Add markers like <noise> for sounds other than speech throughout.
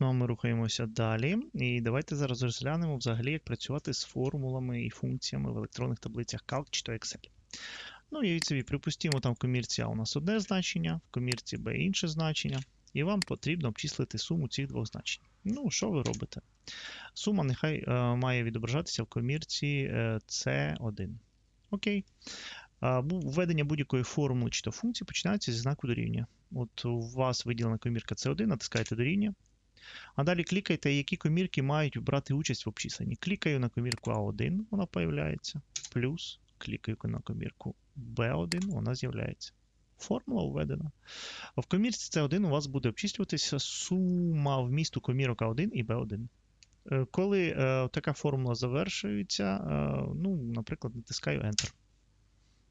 Ну, а ми рухаємося далі. І давайте зараз розглянемо взагалі, як працювати з формулами і функціями в електронних таблицях Calc чи то Excel. Ну, і собі, припустимо, там в комірці А у нас одне значення, в комірці Б інше значення, і вам потрібно обчислити суму цих двох значень. Ну, що ви робите? Сума нехай е, має відображатися в комірці е, C1. Окей. Введення будь-якої формули чи то функції починається зі знаку дорівнює. От у вас виділена комірка C1, натискаєте дорівнює. А далі клікайте, які комірки мають брати участь в обчисленні. Клікаю на комірку А1, вона появляється. Плюс клікаю на комірку B1, вона з'являється. Формула введена. В комірці C1 у вас буде обчислюватися сума вмісту комірок А1 і B1. Е, коли е, така формула завершується, е, ну, наприклад, натискаю Enter.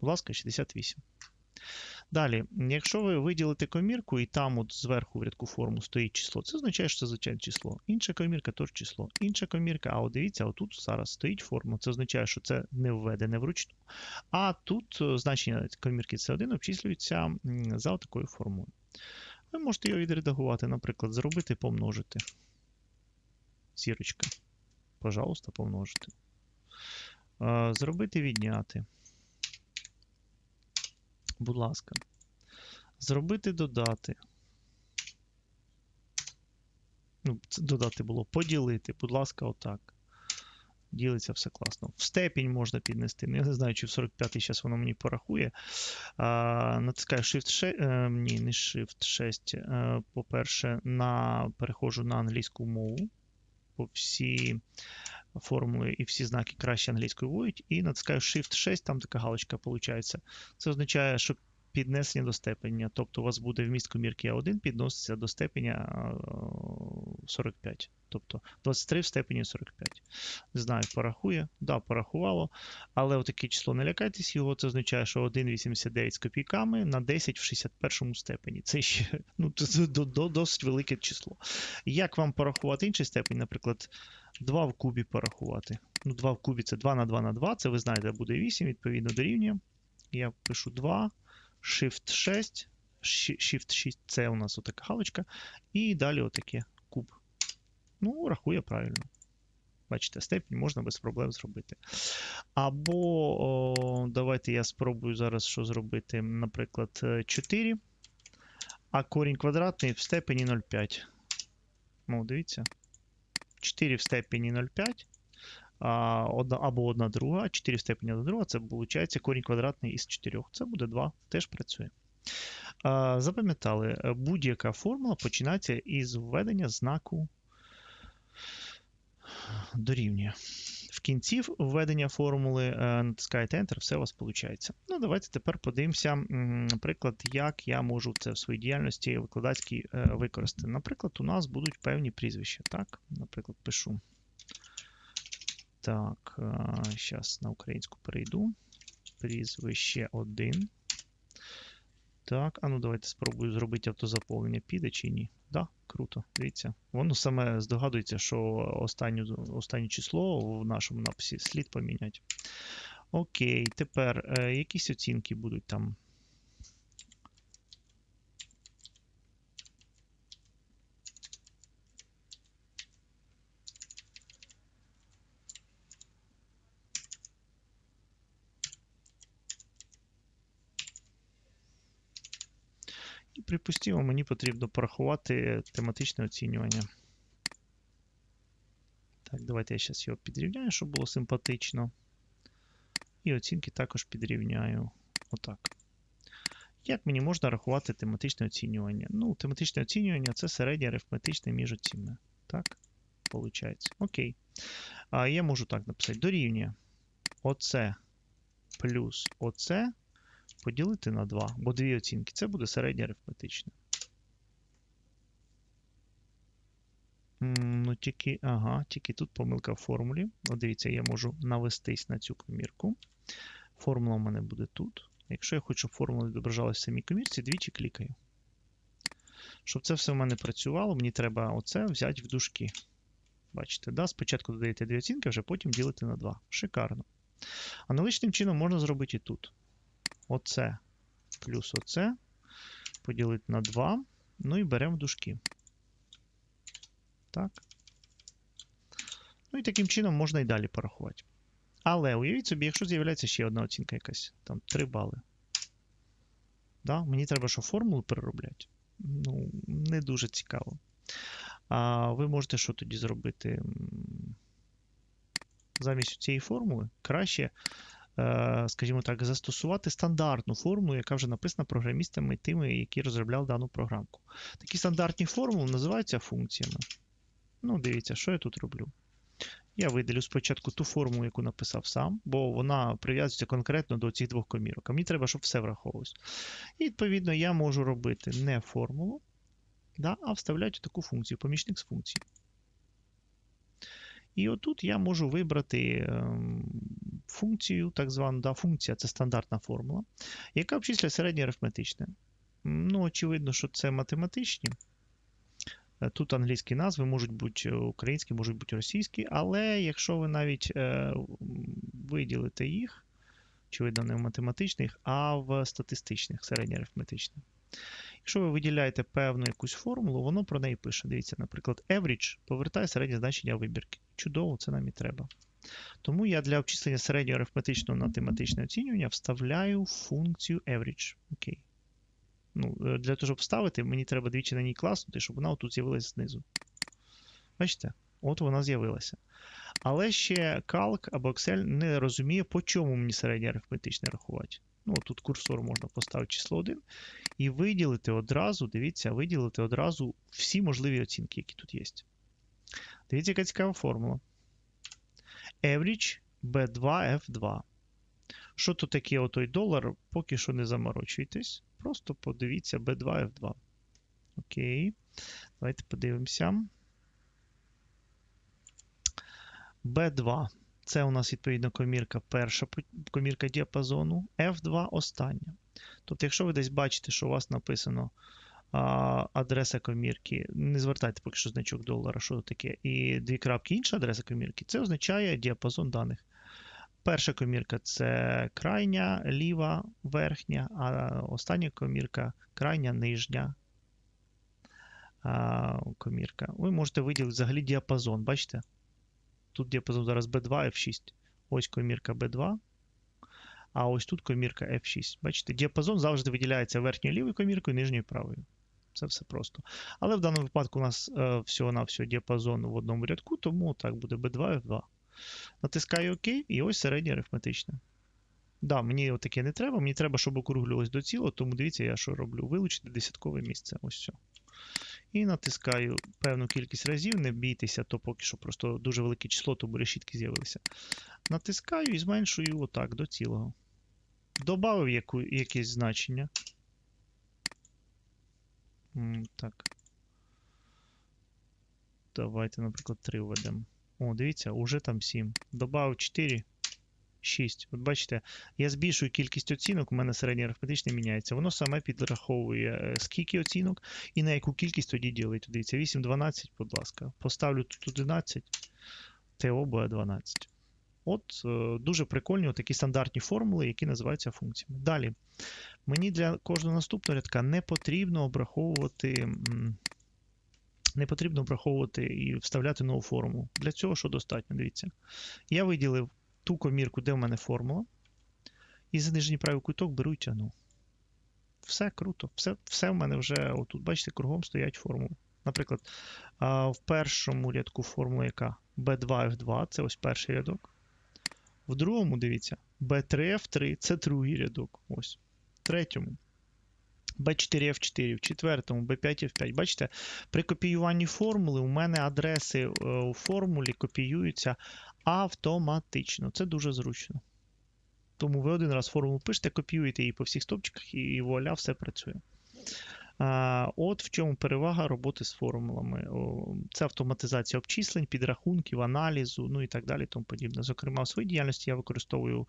Будь ласка, 68. Далі, якщо ви виділите комірку, і там от зверху в рядку форму стоїть число, це означає, що це звичайне число. Інша комірка теж число. Інша комірка, а от дивіться, отут зараз стоїть форма. Це означає, що це не введене вручну. А тут е, значення комірки C1 обчислюється за такою формулою. Ви можете його відредагувати, наприклад, зробити помножити. Зірочка. Пожалуйста, помножити. Е, зробити відняти будь ласка. Зробити додати. Ну, додати було. Поділити, будь ласка, отак. Ділиться все класно. В степінь можна піднести. Ну, я не знаю, чи в 45-й зараз воно мені порахує. А, Натискаю Shift 6. Е, ні, не Shift 6. Е, По-перше, на, переходжу на англійську мову. Всі формули і всі знаки краще англійською вводять, і натискаю Shift 6, там така галочка виходить. Це означає, що піднесення до степеня. Тобто у вас буде вміст комірки А1 підноситься до степеня 45. Тобто 23 в степені 45. Не знаю, порахує. Да, порахувало. Але отаке число не лякайтесь його, це означає, що 1,89 з копійками на 10 в 61 степені. Це ще ну, це досить велике число. Як вам порахувати інший степень, наприклад, 2 в кубі порахувати. Ну, 2 в кубі це 2 на 2 на 2. Це ви знаєте, буде 8, відповідно дорівнює. Я пишу 2, Shift 6, Shift 6 це у нас отака галочка. І далі отаке куб. Ну, рахує правильно. Бачите, степінь можна без проблем зробити. Або о, давайте я спробую зараз що зробити, наприклад, 4. А корінь квадратний в степені 0,5. Ну, дивіться. 4 в степені 0,5. Або 1 друга, 4 в степені 1 друга, це виходить корінь квадратний із 4. Це буде 2, теж працює. Запам'ятали, будь-яка формула починається із введення знаку дорівнює. В кінці введення формули е, натискаєте Enter, все у вас виходить. Ну, Давайте тепер подивимося, наприклад, як я можу це в своїй діяльності викладацькій е, використати. Наприклад, у нас будуть певні прізвища. Так, Наприклад, пишу. Так, зараз на українську перейду. Прізвище 1. Так, а ну давайте спробую зробити автозаповнення. Піде чи ні? Да, круто. Дивіться. Воно саме здогадується, що останню, останнє число в нашому написі слід поміняти. Окей, тепер е, якісь оцінки будуть там. Припустимо, мені потрібно порахувати тематичне оцінювання. Так, давайте я зараз його підрівняю, щоб було симпатично. І оцінки також підрівняю. Отак. Як мені можна рахувати тематичне оцінювання? Ну, тематичне оцінювання це середнє арифметичне між оцінними. Так, виходить. Окей. А я можу так написати: дорівнює оце плюс оце поділити на 2, бо дві оцінки. Це буде середнє арифметичне. Ну, тільки, ага, тільки тут помилка в формулі. О, дивіться, я можу навестись на цю комірку. Формула в мене буде тут. Якщо я хочу, щоб формула відображалася в самій комірці, двічі клікаю. Щоб це все в мене працювало, мені треба оце взяти в дужки. Бачите, да? спочатку додаєте дві оцінки, вже потім ділите на 2. Шикарно. Аналогічним чином можна зробити і тут оце плюс оце. Поділити на 2. Ну і беремо в дужки. Так. Ну і таким чином можна і далі порахувати. Але уявіть собі, якщо з'являється ще одна оцінка якась, там 3 бали. Да? Мені треба, що формулу переробляти. Ну, не дуже цікаво. А ви можете що тоді зробити? Замість цієї формули краще, скажімо так, застосувати стандартну формулу, яка вже написана програмістами тими, які розробляли дану програмку. Такі стандартні формули називаються функціями. Ну, дивіться, що я тут роблю. Я видалю спочатку ту форму, яку написав сам, бо вона прив'язується конкретно до цих двох комірок. А мені треба, щоб все враховувалось. І, відповідно, я можу робити не формулу, да, а вставляти таку функцію, помічник з функції. І отут я можу вибрати ем, функцію, так звану да, функція це стандартна формула, яка обчисляє середнє арифметичне. Ну, очевидно, що це математичні. Е, тут англійські назви можуть бути українські, можуть бути російські, але якщо ви навіть е, виділите їх, очевидно, не в математичних, а в статистичних, середньоарифметичних. Якщо ви виділяєте певну якусь формулу, воно про неї пише. Дивіться, наприклад, average повертає середнє значення вибірки. Чудово, це нам і треба. Тому я для обчислення середнього арифметичного на тематичне оцінювання вставляю функцію average. Окей. Ну, е, Для того, щоб вставити, мені треба двічі на ній класнути, щоб вона тут з'явилася знизу. Бачите? От вона з'явилася. Але ще Calc або Excel не розуміє, по чому мені середнє арифметичне рахувати. Ну, Тут курсор можна поставити число 1 і виділити одразу, дивіться, виділити одразу всі можливі оцінки, які тут є. Дивіться, яка цікава формула. Average B2F2. Що тут таке отой долар? Поки що не заморочуйтесь. Просто подивіться B2F2. Окей. Давайте подивимося. B2. Це у нас, відповідно, комірка перша комірка діапазону, F2 остання. Тобто, якщо ви десь бачите, що у вас написано адреса комірки, не звертайте поки що значок долара, що таке, і дві крапки інша адреса комірки, це означає діапазон даних. Перша комірка це крайня, ліва, верхня, а остання комірка крайня, нижня а, комірка. Ви можете виділити взагалі діапазон, бачите? Тут діапазон зараз B2, F6. Ось комірка B2. А ось тут комірка F6. Бачите, діапазон завжди виділяється верхньою лівою коміркою, нижньою правою. Це все просто. Але в даному випадку у нас е, всього-навсього діапазон в одному рядку, тому так буде B2, F2. Натискаю ОК, і ось середнє арифметичне. Да, мені таке не треба. Мені треба, щоб округлювалось до цілого, тому дивіться, я що роблю? Вилучити десяткове місце. Ось все. І натискаю певну кількість разів, не бійтеся, то поки що просто дуже велике число, тому решітки з'явилися. Натискаю і зменшую отак до цілого. Добавив яку, якесь значення. Так. Давайте, наприклад, 3 введемо. О, дивіться, уже там 7. Добавив 4. 6. От бачите, я збільшую кількість оцінок, у мене середнє арифметичне міняється. Воно саме підраховує, е, скільки оцінок і на яку кількість тоді ділить. Дивіться, 8, 12, будь ласка. Поставлю тут 11, ТО буде 12. От е, дуже прикольні такі стандартні формули, які називаються функціями. Далі, мені для кожного наступного рядка не потрібно обраховувати. Не потрібно обраховувати і вставляти нову формулу. Для цього що достатньо, дивіться. Я виділив ту комірку, де в мене формула. І за нижній правий куток беру і тягну. Все круто. Все все в мене вже, отут, бачите, кругом стоять формули. Наприклад, в першому рядку формула яка B2F2, це ось перший рядок. В другому, дивіться, B3F3 це другий рядок. Ось. В третьому. B4F4, в четвертому, B5F5. Бачите, при копіюванні формули у мене адреси е, у формулі копіюються автоматично. Це дуже зручно. Тому ви один раз формулу пишете, копіюєте її по всіх стопчиках, і вуаля, все працює. От в чому перевага роботи з формулами. Це автоматизація обчислень, підрахунків, аналізу, ну і так далі. тому подібне. Зокрема, у своїй діяльності я використовую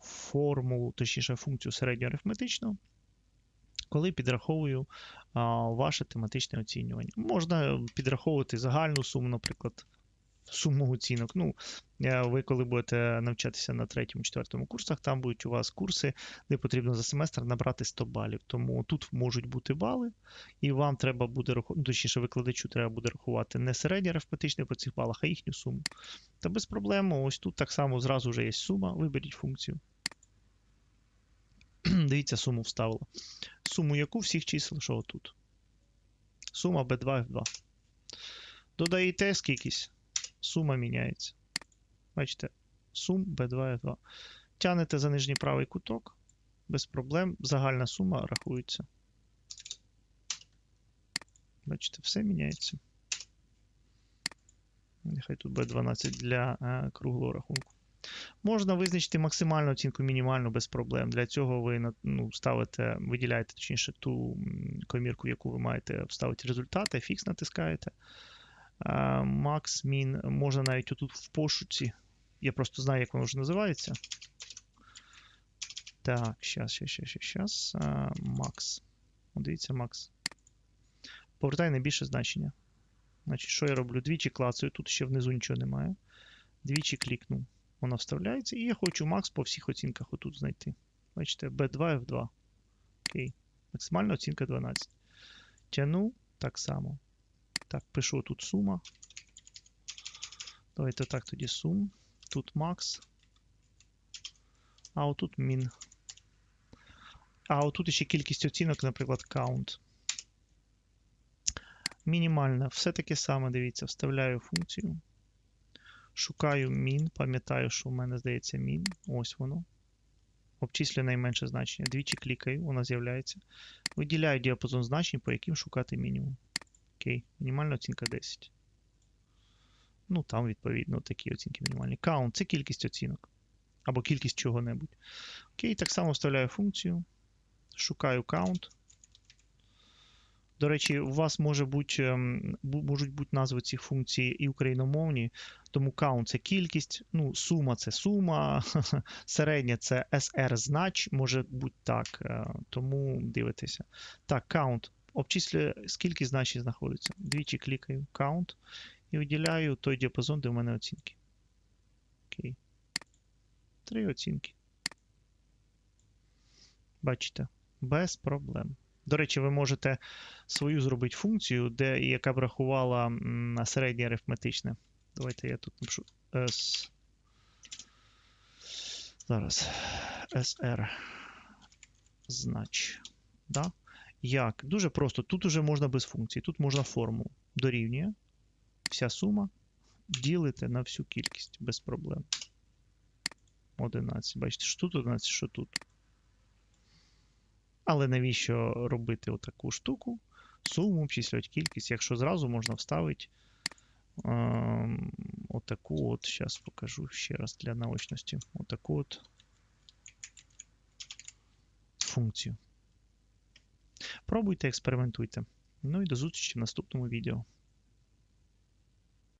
формулу, точніше, функцію середньоарифметичну, коли підраховую а, ваше тематичне оцінювання. Можна підраховувати загальну суму, наприклад, суму оцінок. Ну, е, ви коли будете навчатися на третьому, четвертому курсах, там будуть у вас курси, де потрібно за семестр набрати 100 балів. Тому тут можуть бути бали, і вам треба буде рахувати, точніше, викладачу треба буде рахувати не середній арифметичний по цих балах, а їхню суму. Та без проблем, ось тут так само зразу вже є сума. Виберіть функцію. <clears throat> Дивіться, суму вставила. Суму яку всіх чисел, що отут. Сума B2 F2. Додаєте скількись, сума міняється. Бачите, сум B2 F2. Тянете за нижній правий куток, без проблем. Загальна сума рахується. Бачите, все міняється. Нехай тут B12 для е, круглого рахунку. Можна визначити максимальну оцінку, мінімальну без проблем. Для цього ви ну, ставите, виділяєте точніше ту комірку, в яку ви маєте вставити результати, фікс натискаєте. Макс, мін, можна навіть отут в пошуці. Я просто знаю, як воно вже називається. Так, щас, щас, щас, щас. Макс. Дивіться, Макс. Повертай найбільше значення. Значить, що я роблю? Двічі клацаю, тут ще внизу нічого немає. Двічі клікну. Вона вставляється. І я хочу Макс по всіх оцінках отут знайти. Бачите, B2, F2. Окей. Максимальна оцінка 12. Тяну так само. Так, пишу тут сума. Давайте так тоді сум. Тут макс. А отут мін. А отут ще кількість оцінок, наприклад, count. Мінімальна. Все таке саме, дивіться, вставляю функцію. Шукаю мін. Пам'ятаю, що в мене здається мін. Ось воно. Обчислюю найменше значення. Двічі клікаю, воно з'являється. Виділяю діапазон значень, по яким шукати мінімум. Окей, мінімальна оцінка 10. Ну, там, відповідно, такі оцінки мінімальні. Count це кількість оцінок. Або кількість чого-небудь. Окей, так само вставляю функцію. Шукаю count. До речі, у вас може бути, ем, можуть бути назви цих функцій і україномовні, тому count це кількість, ну, сума це сума, <laughs> середня це SR знач, може бути так. Е, тому дивитеся. Так, count обчислює, скільки значень знаходиться. Двічі клікаю count і виділяю той діапазон, де в мене оцінки. Окей. Три оцінки. Бачите, без проблем. До речі, ви можете свою зробити функцію, де, яка б рахувала середнє арифметичне. Давайте я тут напишу S. Зараз SR знач. Да? Як? Дуже просто. Тут уже можна без функції. Тут можна формулу. Дорівнює. Вся сума. Ділите на всю кількість без проблем. 11. Бачите, що тут 11, що тут. Але навіщо робити отаку штуку? Суму, обчислювати кількість, якщо зразу можна вставити е отаку от, зараз покажу ще раз для наочності. Отаку от функцію. Пробуйте, експериментуйте. Ну і до зустрічі в наступному відео.